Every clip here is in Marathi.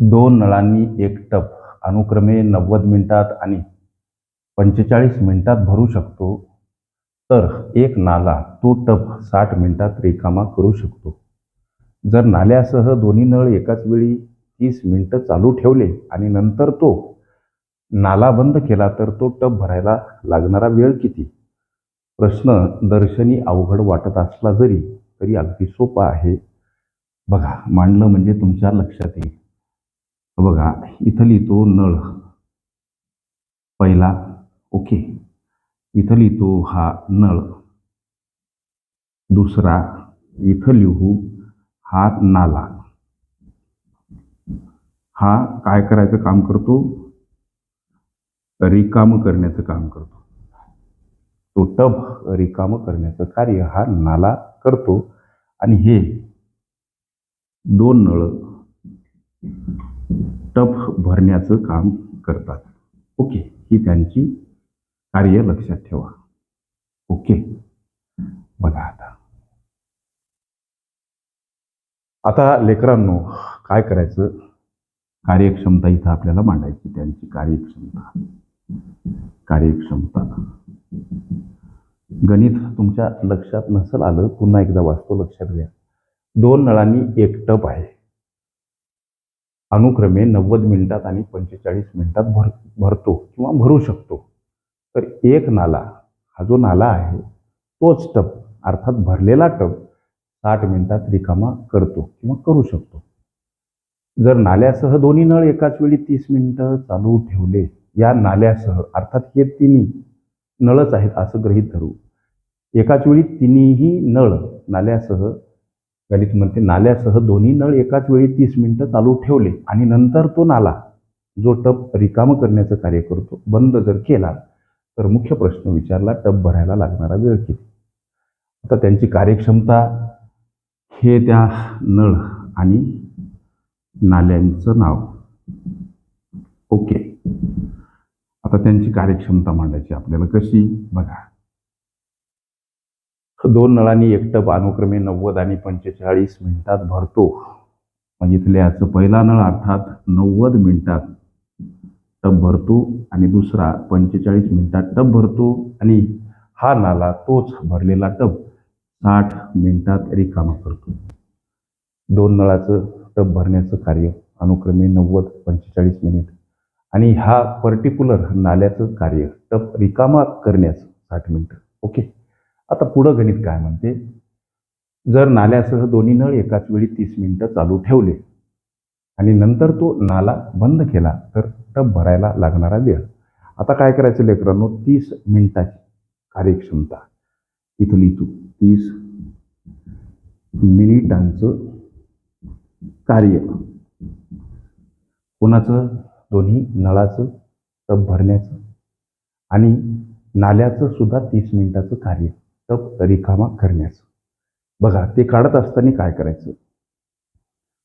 दोन नळांनी एक टप. अनुक्रमे नव्वद मिनिटात आणि पंचेचाळीस मिनिटात भरू शकतो. तर एक नाला तो टप साठ मिनिटात रिकामा करू शकतो. जर नाल्यासह दोन्ही नळ एकाच वेळी तीस मिनटं चालू ठेवले आणि नंतर तो नाला बंद केला तर तो टप भरायला लागणारा वेळ किती? प्रश्न दर्शनी अवघड वाटत असला जरी तरी अगदी सोपा आहे. बघा मांडलं म्हणजे तुमच्या लक्षात येईल. बघा इथं लिहितो नळ. पहिला ओके. इथं लिहितो हा नळ. दुसरा इथं लिहू हा नाला. हा काय करायचं काम करतो? रिकाम करण्याचं काम करतो. तो टब रिकाम करण्याचं कार्य हा नाला करतो. आणि हे दोन नळ टप भरण्याचं काम करतात. ओके ही त्यांची कार्य लक्षात ठेवा. ओके. बघा आता. आता लेकरांनो काय करायचं? कार्यक्षमता इथं आपल्याला मांडायची त्यांची कार्यक्षमता. कार्यक्षमता. गणित तुमच्या लक्षात नसेल आलं पुन्हा एकदा वाचतो लक्षात घ्या. दोन नळांनी एक टप आहे. अनुक्रमे नव्वद मिनिटात आणि पंचेचाळीस मिनिटात भर भरतो किंवा भरू शकतो. तर एक नाला हा जो नाला आहे तोच टप अर्थात भरलेला टप साठ मिनिटात रिकामा करतो किंवा करू शकतो. जर नाल्यासह दोन्ही नळ एकाच वेळी तीस मिनिटं चालू ठेवले या नाल्यासह अर्थात हे तिन्ही नळच आहेत असं गृहीत धरू. एकाच वेळी तिन्हीही नळ नाल्यासह गणित म्हणते नाल्यासह दोन्ही नळ एकाच वेळी तीस मिनिटं चालू ठेवले आणि नंतर तो नाला जो टप रिकाम करण्याचं कार्य करतो बंद जर केला तर मुख्य प्रश्न विचारला टप भरायला लागणारा वेळ किती? आता त्यांची कार्यक्षमता हे त्या नळ आणि नाल्यांचं नाव. ओके. आता त्यांची कार्यक्षमता मांडायची आपल्याला कशी? बघा. दोन नळांनी एक टप अनुक्रमे नव्वद आणि पंचेचाळीस मिनिटात भरतो. म्हणजे इथले याचं पहिला नळ अर्थात नव्वद मिनिटात टप भरतो आणि दुसरा पंचेचाळीस मिनिटात टप भरतो आणि हा नाला तोच भरलेला टप साठ मिनिटात रिकामा करतो. दोन नळाचं टप भरण्याचं कार्य अनुक्रमे नव्वद पंचेचाळीस मिनिट आणि हा पर्टिक्युलर नाल्याचं कार्य टप रिकामा करण्याचं साठ मिनिट. ओके? आता पुढं गणित काय म्हणते? जर नाल्यासह दोन्ही नळ एकाच वेळी तीस मिनिटं चालू ठेवले आणि नंतर तो नाला बंद केला तर टप भरायला लागणारा वेळ. आता काय करायचं लेकरांनो? तीस मिनिटाची कार्यक्षमता. इथं लिहितो तीस मिनिटांचं कार्य. कोणाचं? दोन्ही नळाचं टप भरण्याचं आणि नाल्याचं सुद्धा तीस मिनिटाचं कार्य. तप रिकामा करण्याचं. बघा ते काढत असताना काय करायचं?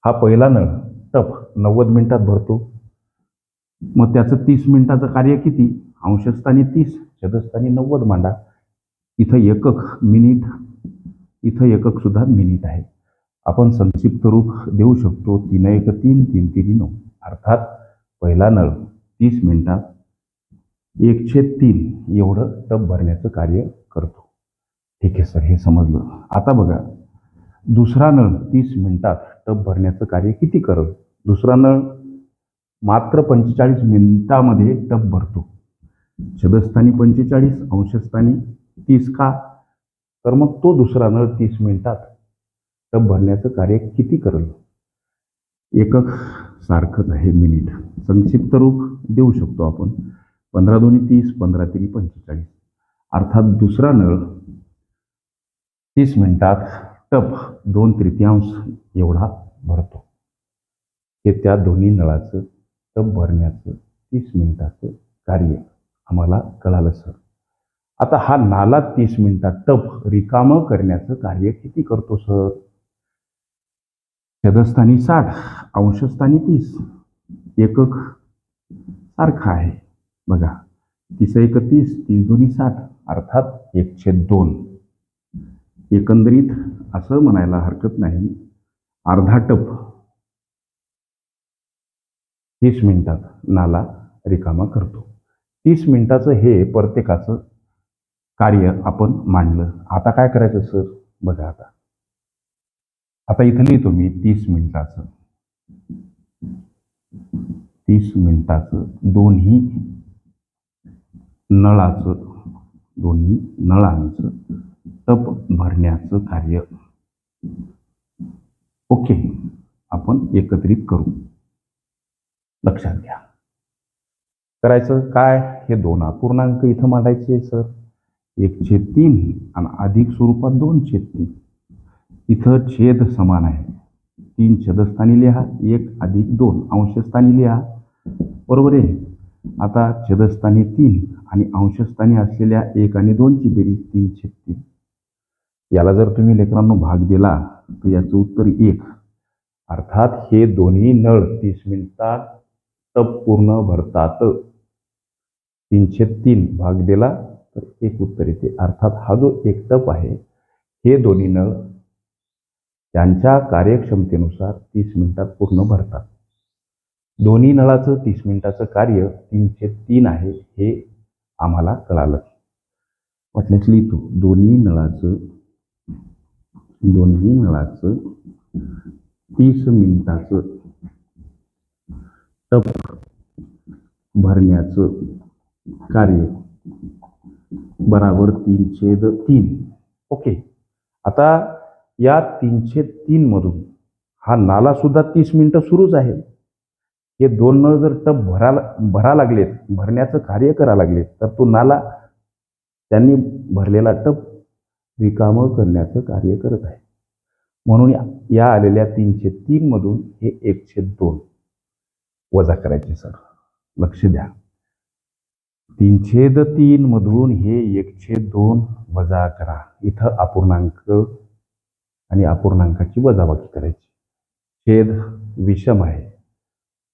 हा पहिला नळ टप नव्वद मिनिटात भरतो. मग त्याचं तीस मिनिटाचं कार्य किती? अंशस्थानी तीस छदस्थानी नव्वद मांडा. इथं एकक मिनिट इथं एकक सुद्धा मिनिट आहे. आपण संक्षिप्त रूप देऊ शकतो. तीन एक तीन तीन तीन नऊ. अर्थात पहिला नळ तीस मिनिटात एकशे तीन एवढं टप भरण्याचं कार्य करतो. ठीक आहे सर. हे समजलं. आता बघा दुसरा नळ तीस मिनिटात टप भरण्याचं कार्य किती करत दुसरा नळ मात्र पंचेचाळीस मिनिटामध्ये टप भरतो. छदस्थानी पंचेचाळीस अंशस्थानी तीस का? तर मग तो दुसरा नळ तीस मिनिटात टप भरण्याचं कार्य किती करल? एकक सारखंच आहे मिनिट. संक्षिप्त रूप देऊ शकतो आपण. पंधरा दोन्ही तीस पंधरा तरी पंचेचाळीस. अर्थात दुसरा नळ तीस मिनिटात टप दोन तृतीयांश एवढा भरतो. हे त्या दोन्ही नळाचं टप भरण्याचं तीस मिनिटाचं कार्य आम्हाला कळालं सर. आता हा नाला तीस मिनिटात टप रिकामं करण्याचं कार्य किती करतो सर? छदस्थानी साठ अंशस्थानी तीस. एकक सारखा आहे. बघा तीस एक तीस तीस दोन्ही साठ अर्थात एकशे दोन. एकंदरीत असं म्हणायला हरकत नाही. अर्धा टप. तीस मिनिटात नाला रिकामा करतो. तीस मिनिटाचं हे प्रत्येकाचं कार्य आपण मांडलं. आता काय करायचं सर? बघा आता. आता इथं लिहितो मी तीस मिनिटाचं. तीस मिनिटाचं दोन्ही नळाचं दोन्ही नळांचं तप भरण्याचं कार्य. ओके आपण एकत्रित करू. लक्षात घ्या. करायचं काय? हे दोन अपूर्णांक इथं मांडायचे सर. एक छेद तीन आणि अधिक स्वरूपात दोन छेद तीन. इथं छेद समान आहे. तीन छेदस्थानी लिहा एक अधिक दोन अंशस्थानी लिहा. बरोबर आहे. आता छेदस्थानी तीन आणि अंशस्थानी असलेल्या एक आणि दोनची बेरीज तीन छेद तीन. याला जर तुम्ही लेकरांनो भाग दिला तर याचं उत्तर एक. अर्थात हे दोन्ही नळ तीस मिनिटात टप पूर्ण भरतात. तीनशे तीन भाग दिला तर एक उत्तर येते. अर्थात हा जो एक टप आहे हे दोन्ही नळ त्यांच्या कार्यक्षमतेनुसार तीस मिनिटात पूर्ण भरतात. दोन्ही नळाचं तीस मिनिटाचं कार्य तीनशे तीन आहे हे आम्हाला कळालं. वाटल्यास लिहितो दोन्ही नळाचं दोन्ही नळाचं तीस मिनिटाचं टप भरण्याचं कार्य. बराबर तीनशे द तीन. ओके. आता या तीनशे तीन मधून हा नाला सुद्धा तीस मिनिटं सुरूच आहे. हे दोन नळ जर टप भरायला भरा लागलेत भरण्याचं कार्य करा लागलेत तर तो नाला त्यांनी भरलेला टप रिकामं करण्याचं कार्य करत आहे. म्हणून या- आलेल्या तीनशे तीनमधून हे एकशे दोन वजा करायचे सर. लक्ष द्या. तीनशे द तीन मधून हे एकशे दोन वजा करा. इथं अपूर्णांक आणि अपूर्णांकाची वजाबाकी करायची. छेद विषम आहे.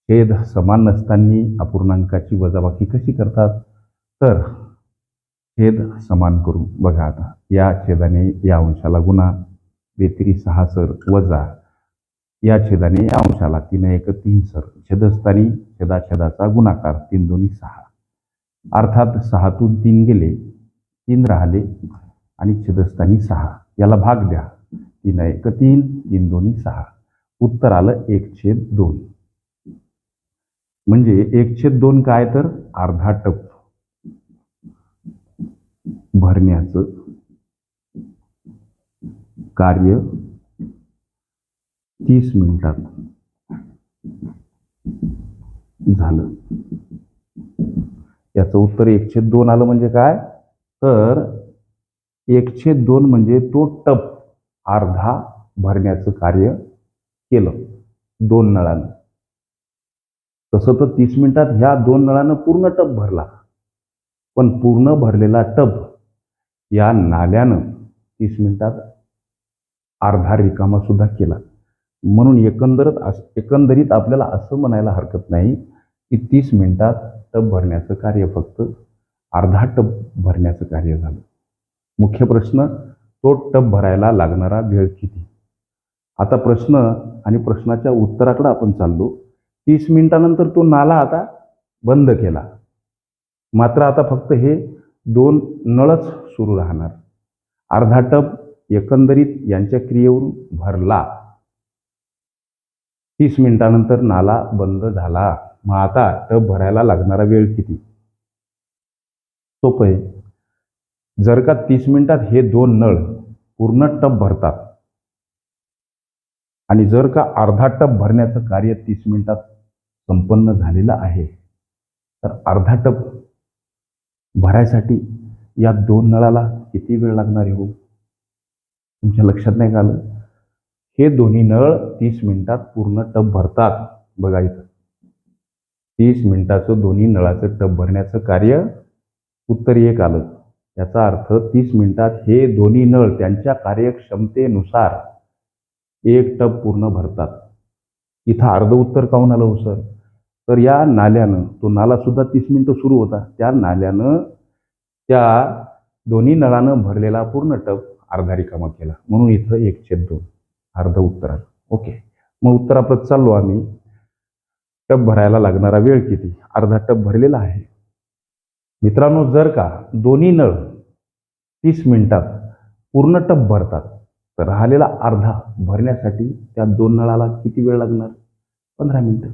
छेद समान नसताना अपूर्णांकाची वजाबाकी कशी करतात? तर छेद समान करू बघा आता. या छेदाने या अंशाला गुणा बेत्री सहा सर वजा. या छेदाने या अंशाला तीन एक तीन सर. छेदस्थानी छेदाछेदाचा गुणाकार तीन दोन्ही सहा. अर्थात सहातून तीन गेले तीन राहिले आणि छेदस्थानी सहा. याला भाग द्या. तीन एक तीन तीन दोन्ही सहा. उत्तर आलं एक छेद दोन. म्हणजे एक छेद दोन काय तर? अर्धा टप भरण्याचं कार्य तीस मिनिटात झालं. याचं उत्तर एकशे दोन आलं म्हणजे काय? तर एकशे दोन म्हणजे तो टप अर्धा भरण्याचं कार्य केलं. दोन नळानं. तसं तर तीस मिनिटात ह्या दोन नळानं पूर्ण टप भरला. पण पूर्ण भरलेला टप या नाल्यानं तीस मिनिटात अर्धा रिकामा सुद्धा केला. म्हणून एकंदरच अस एकंदरीत आपल्याला असं म्हणायला हरकत नाही की तीस मिनिटात टप भरण्याचं कार्य फक्त अर्धा टप भरण्याचं कार्य झालं. मुख्य प्रश्न तो टप भरायला लागणारा वेळ किती? आता प्रश्न आणि प्रश्नाच्या उत्तराकडे आपण चाललो. तीस मिनिटानंतर तो नाला आता बंद केला. मात्र आता फक्त हे दोन नळच सुरू राहणार. अर्धा टप एकंदरीत यांच्या क्रियेवरून भरला. तीस मिनिटानंतर नाला बंद झाला. मग आता टप भरायला लागणारा वेळ किती? सोपं आहे. जर का तीस मिनिटात हे दोन नळ पूर्ण टप भरतात आणि जर का अर्धा टप भरण्याचं कार्य तीस मिनिटात संपन्न झालेलं आहे तर अर्धा टप भरायसाठी या दोन नळाला किती वेळ लागणार आहे हो? तुमच्या लक्षात नाही का आलं? हे दोन्ही नळ तीस मिनिटात पूर्ण टप भरतात. बघा इथं. तीस मिनिटाचं दोन्ही नळाचं टप भरण्याचं कार्य उत्तर एक आलं. याचा अर्थ तीस मिनिटात हे दोन्ही नळ त्यांच्या कार्यक्षमतेनुसार एक टप पूर्ण भरतात. इथं अर्ध उत्तर काऊन आलं हो सर? तर या नाल्यानं तो नाला सुद्धा तीस मिनिटं सुरू होता. त्या नाल्यानं त्या दोन्ही नळानं भरलेला पूर्ण टप अर्धा रिकामा केला. म्हणून इथं एक छेद दोन. अर्ध उत्तर आलं. ओके. मग उत्तराप्रत चाललो आम्ही. टब भरायला लागणारा वेळ किती? अर्धा टब भरलेला आहे. मित्रांनो जर का दोन्ही नळ तीस मिनिटात पूर्ण टब भरतात तर राहिलेला अर्धा भरण्यासाठी त्या दोन नळाला किती वेळ लागणार? पंधरा मिनिटं.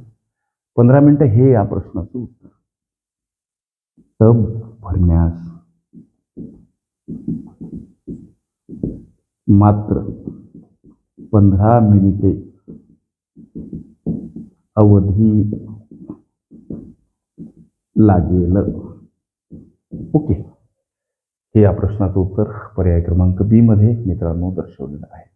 पंधरा मिनिटं हे या प्रश्नाचं उत्तर. टब भरण्यास मात्र पंधरा मिनिटे अवधी लागेल. ओके. हे या प्रश्नाचं उत्तर पर्याय क्रमांक बी मध्ये मित्रांनो दर्शवलेलं आहे.